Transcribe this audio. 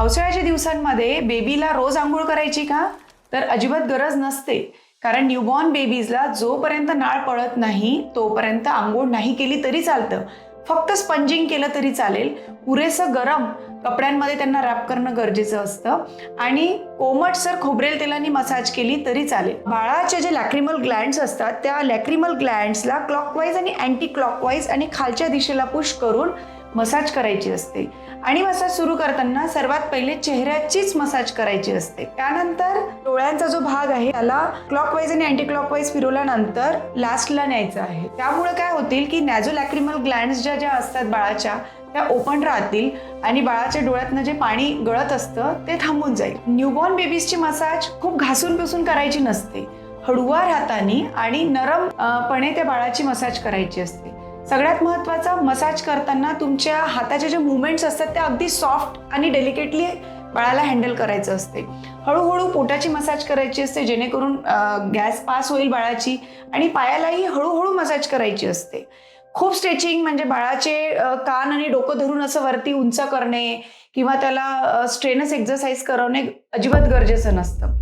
पावसाळ्याच्या दिवसांमध्ये बेबीला रोज आंघोळ करायची का? तर अजिबात गरज नसते. कारण न्यूबॉर्न बेबीजला जोपर्यंत नाळ पळत नाही तोपर्यंत आंघोळ नाही केली तरी चालतं. फक्त स्पंजिंग केलं तरी चालेल. पुरेसं गरम कपड्यांमध्ये त्यांना रॅप करणं गरजेचं असतं. आणि कोमटसर खोबरेल तेलाने मसाज केली तरी चालेल. बाळाचे जे लॅक्रिमल ग्लँड्स असतात त्या लॅक्रिमल ग्लँड्सला क्लॉकवाईज आणि अँटी क्लॉकवाईज आणि खालच्या दिशेला पुश करून मसाज करायची असते. आणि मसाज सुरू करताना सर्वात पहिले चेहऱ्याचीच मसाज करायची असते. त्यानंतर डोळ्यांचा जो भाग आहे त्याला क्लॉकवाईज आणि अँटी क्लॉकवाईज फिरवल्यानंतर लास्टला न्यायचं आहे. त्यामुळे काय होतील की नॅझो लॅक्रिमल ग्लँड्स ज्या ज्या असतात बाळाच्या त्या ओपन राहतील आणि बाळाच्या डोळ्यातनं जे पाणी गळत असतं ते थांबून जाईल. न्यूबॉर्न बेबीजची मसाज खूप घासून पुसून करायची नसते. हळुवार हाताने आणि नरम पणे त्या बाळाची मसाज करायची असते. सगळ्यात महत्त्वाचा मसाज करताना तुमच्या हाताचे जे मुवमेंट्स असतात ते अगदी सॉफ्ट आणि डेलिकेटली बाळाला हँडल करायचं असते. हळूहळू पोटाची मसाज करायची असते जेणेकरून गॅस पास होईल बाळाची आणि पायालाही हळूहळू मसाज करायची असते. खूप स्ट्रेचिंग म्हणजे बाळाचे कान आणि डोकं धरून असं वरती उंच करणे किंवा त्याला स्ट्रेनस एक्झरसाइज करवणे अजिबात गरजेचं नसतं.